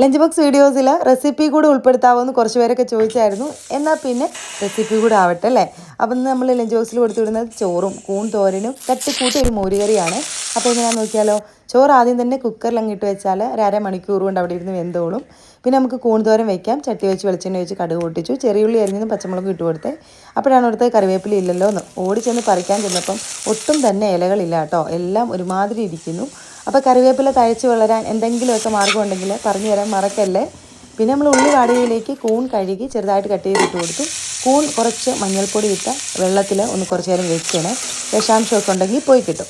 Lunch box വീഡിയോസിൽ recipe കൂടെ ഉൾപ്പെടുത്താവോ എന്ന് കുറച്ച് പേരൊക്കെ ചോദിച്ചായിരുന്നു. എന്നാൽ പിന്നെ റെസിപ്പി കൂടെ ആവട്ടെ അല്ലേ? അപ്പം നമ്മൾ ലഞ്ച് ബോക്സിൽ കൊടുത്തു വിടുന്നത് ചോറും കൂൺ തോരനും തട്ടിക്കൂട്ടി ഒരു മോരുകറിയാണ്. അപ്പോൾ എങ്ങനെയാണെന്ന് നോക്കിയാലോ? ചോറ് ആദ്യം തന്നെ കുക്കറിൽ അങ്ങ് ഇട്ട് വെച്ചാൽ ഒരു അരമണിക്കൂർ കൊണ്ട് അവിടെ ഇരുന്ന് വെന്തോളും. പിന്നെ നമുക്ക് കൂൺ തോരൻ വെക്കാം. ചട്ടി വെച്ച് വെളിച്ചെണ്ണ വെച്ച് കടുക് പൊട്ടിച്ചു. ചെറിയുള്ളി അരിഞ്ഞതും പച്ചമുളകും ഇട്ട് കൊടുത്തേ. അപ്പോഴാണ് അവിടുത്തെ കറിവേപ്പില ഇല്ലല്ലോ എന്ന് ഓടി ചെന്ന് പറിക്കാൻ ചെന്നപ്പം ഒട്ടും തന്നെ ഇലകളില്ല കേട്ടോ. എല്ലാം ഒരുമാതിരി ഇരിക്കുന്നു. അപ്പോൾ കറിവേപ്പില തഴച്ച് വളരാൻ എന്തെങ്കിലുമൊക്കെ മാർഗം ഉണ്ടെങ്കിൽ പറഞ്ഞു തരാൻ മറക്കല്ലേ? പിന്നെ നമ്മൾ ഉള്ളി വാടകയിലേക്ക് കൂൺ കഴുകി ചെറുതായിട്ട് കട്ട് ചെയ്തിട്ട് കൊടുത്തു കൂൺ കുറച്ച് മഞ്ഞൾപ്പൊടി ഇട്ട വെള്ളത്തിൽ ഒന്ന് കുറച്ച് നേരം വെക്കണേ. വിഷാംശമൊക്കെ ഉണ്ടെങ്കിൽ പോയി കിട്ടും.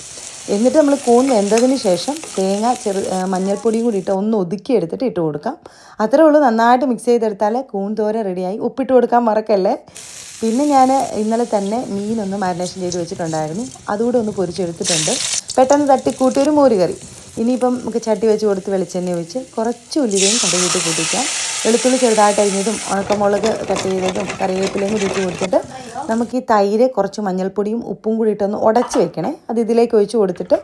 എന്നിട്ട് നമ്മൾ കൂൺ വെന്തതിന് ശേഷം തേങ്ങ ചെറു മഞ്ഞൾപ്പൊടിയും കൂടി ഇട്ട് ഒന്ന് ഒതുക്കി എടുത്തിട്ട് ഇട്ട് കൊടുക്കാം. അത്രേ ഉള്ളൂ നന്നായിട്ട് മിക്സ് ചെയ്തെടുത്താൽ കൂൺ തോര റെഡിയായി ഉപ്പിട്ട് കൊടുക്കാൻ മറക്കല്ലേ? പിന്നെ ഞാൻ ഇന്നലെ തന്നെ മീനൊന്ന് മാരിനേഷൻ ചെയ്ത് വെച്ചിട്ടുണ്ടായിരുന്നു. അതുകൂടെ ഒന്ന് പൊരിച്ചെടുത്തിട്ടുണ്ട്. പെട്ടെന്ന് തട്ടിക്കൂട്ടി ഒരു മോര് കറി ഇനിയിപ്പം നമുക്ക് ചട്ടി വെച്ച് കൊടുത്ത് വെളിച്ചെണ്ണ ഒഴിച്ച് കുറച്ച് ഉലുവയും കടുകിട്ട് കൂട്ടിക്കാം വെളുത്തുള്ളി ചെറുതായിട്ട് അരിഞ്ഞതും ഉണക്കമുളക് കട്ട് ചെയ്തതും കറിവേപ്പിലയും കൂടി ഇട്ട് കൊടുത്തിട്ട് നമുക്ക് ഈ തൈര് കുറച്ച് മഞ്ഞൾപ്പൊടിയും ഉപ്പും കൂടി ഇട്ടൊന്ന് ഉടച്ച് വെക്കണേ. അത് ഇതിലേക്ക് ഒഴിച്ച് കൊടുത്തിട്ട്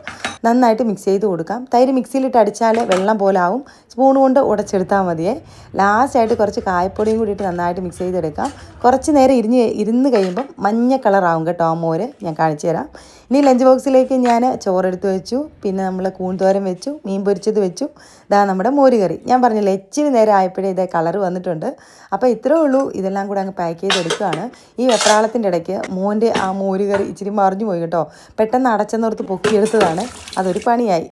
നന്നായിട്ട് മിക്സ് ചെയ്ത് കൊടുക്കാം. തൈര് മിക്സിയിലിട്ട് അടിച്ചാൽ വെള്ളം പോലെ ആവും സ്പൂൺ കൊണ്ട് ഉടച്ചെടുത്താൽ മതിയേ. ലാസ്റ്റായിട്ട് കുറച്ച് കായപ്പൊടിയും കൂടിയിട്ട് നന്നായിട്ട് മിക്സ് ചെയ്തെടുക്കാം. കുറച്ച് നേരം ഇരിഞ്ഞ് ഇരുന്ന് കഴിയുമ്പം മഞ്ഞ കളറാവും കേട്ടോ മോര്. ഞാൻ കാണിച്ചു തരാം. ഇനി ലഞ്ച് ബോക്സിലേക്ക് ഞാൻ ചോറെടുത്ത് വെച്ചു. പിന്നെ നമ്മൾ കൂൺതോരൻ വെച്ചു മീൻ പൊരിച്ചത് വെച്ചു. ഇതാ നമ്മുടെ മോര് കറി. ഞാൻ പറഞ്ഞില്ലേ ഇച്ചിരി നേരം ആയപ്പോഴേ ഇതേ കളർ വന്നിട്ടുണ്ട്. അപ്പോൾ ഇത്രേ ഉള്ളൂ. ഇതെല്ലാം കൂടെ അങ്ങ് പാക്ക് ചെയ്തെടുക്കുകയാണ് ഈ വെപ്രാളത്തിന്റെ ഇടയ്ക്ക് മോന്റെ ആ മോര് കറി ഇച്ചിരി മറിഞ്ഞു പോയി കേട്ടോ. പെട്ടെന്ന് അടച്ചെന്നോർത്ത് പൊക്കിയെടുത്തതാണ്. അതൊരു പണിയായി.